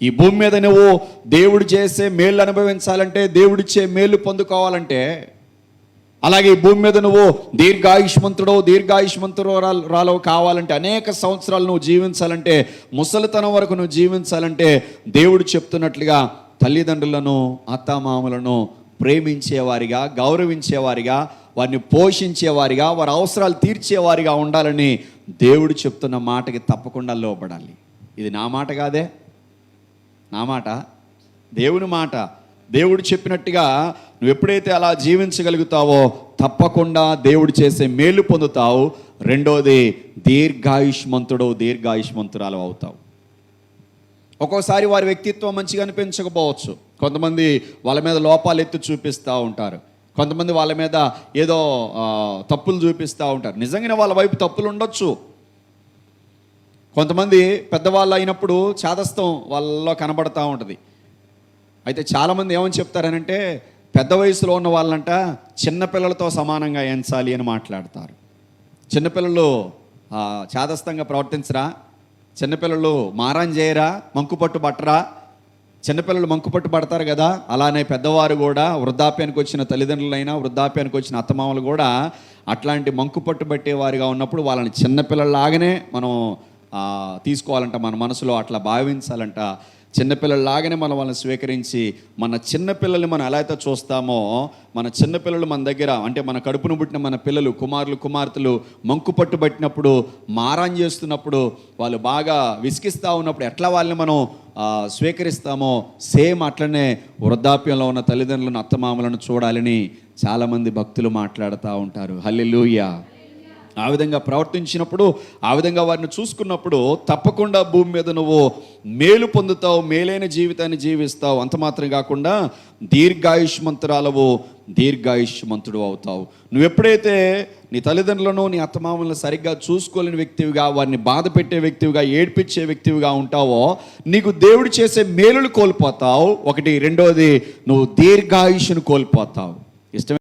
ఈ భూమి మీద నువ్వు దేవుడు చేసే మేలు అనుభవించాలంటే దేవుడిచ్చే మేలు పొందుకోవాలంటే అలాగే ఈ భూమి మీద నువ్వు దీర్ఘాయుష్మంతుడో దీర్ఘాయుష్మంతుడో రాలో కావాలంటే అనేక సంవత్సరాలు నువ్వు జీవించాలంటే ముసలితనం వరకు నువ్వు జీవించాలంటే దేవుడు చెప్తున్నట్లుగా తల్లిదండ్రులను అత్తమామలను ప్రేమించేవారిగా గౌరవించేవారిగా వారిని పోషించేవారిగా వారి అవసరాలు తీర్చేవారిగా ఉండాలని దేవుడు చెప్తున్న మాటకి తప్పకుండా లోపడాలి ఇది నా మాట కాదే? నా మాట? దేవుని మాట. దేవుడు చెప్పినట్టుగా నువ్వు ఎప్పుడైతే అలా జీవించగలుగుతావో తప్పకుండా దేవుడు చేసే మేలు పొందుతావు. రెండోది దీర్ఘాయుష్మంతుడు దీర్ఘాయుష్మంతురాలు అవుతావు. ఒక్కోసారి వారి వ్యక్తిత్వం మంచిగా అనిపించకపోవచ్చు. కొంతమంది వాళ్ళ మీద లోపాలు ఎత్తి చూపిస్తూ ఉంటారు. కొంతమంది వాళ్ళ మీద ఏదో తప్పులు చూపిస్తూ ఉంటారు. నిజంగానే వాళ్ళ వైపు తప్పులు ఉండొచ్చు. కొంతమంది పెద్దవాళ్ళు అయినప్పుడు చేదస్తం వాళ్ళలో కనబడతా ఉంటుంది. అయితే చాలామంది ఏమని చెప్తారనంటే పెద్ద వయసులో ఉన్న వాళ్ళంట చిన్నపిల్లలతో సమానంగా ఎంచాలి అని మాట్లాడతారు. చిన్నపిల్లలు చాదస్తంగా ప్రవర్తించరా? చిన్నపిల్లలు మారం చేయరా? మంకుపట్టు పట్టరా? చిన్నపిల్లలు మంకుపట్టు పడతారు కదా? అలానే పెద్దవారు కూడా వృద్ధాప్యానికి వచ్చిన తల్లిదండ్రులైనా వృద్ధాప్యానికి వచ్చిన అత్తమామలు కూడా అట్లాంటి మంకుపట్టు పట్టేవారిగా ఉన్నప్పుడు వాళ్ళని చిన్నపిల్లల్లాగానే మనం తీసుకోవాలంట మన మనసులో అట్లా భావించాలంట. చిన్నపిల్లల్లాగానే మనం వాళ్ళని స్వీకరించి మన చిన్నపిల్లల్ని మనం ఎలా అయితే చూస్తామో మన చిన్నపిల్లలు మన దగ్గర అంటే మన కడుపును పుట్టిన మన పిల్లలు కుమారులు కుమార్తెలు మంకు పట్టు పట్టినప్పుడు చేస్తున్నప్పుడు వాళ్ళు బాగా విసిగిస్తూ ఉన్నప్పుడు ఎట్లా వాళ్ళని మనం స్వీకరిస్తామో సేమ్ అట్లనే వృద్ధాప్యంలో ఉన్న తల్లిదండ్రులను అత్తమామలను చూడాలని చాలామంది భక్తులు మాట్లాడుతూ ఉంటారు. హల్లెలూయా. ఆ విధంగా ప్రవర్తించినప్పుడు ఆ విధంగా వారిని చూసుకున్నప్పుడు తప్పకుండా భూమి మీద నువ్వు మేలు పొందుతావు మేలైన జీవితాన్ని జీవిస్తావు. అంత మాత్రం కాకుండా దీర్ఘాయుష్మంతురాలవు దీర్ఘాయుష్మంతుడు అవుతావు. నువ్వు ఎప్పుడైతే నీ తల్లిదండ్రులను నీ అత్తమామలను సరిగ్గా చూసుకోలేని వ్యక్తివిగా వారిని బాధ పెట్టే వ్యక్తివిగా ఏడ్పించే వ్యక్తివిగా ఉంటావో నీకు దేవుడు చేసే మేలులు కోల్పోతావు. ఒకటి రెండవది నువ్వు దీర్ఘాయుష్ను కోల్పోతావు. ఇష్టం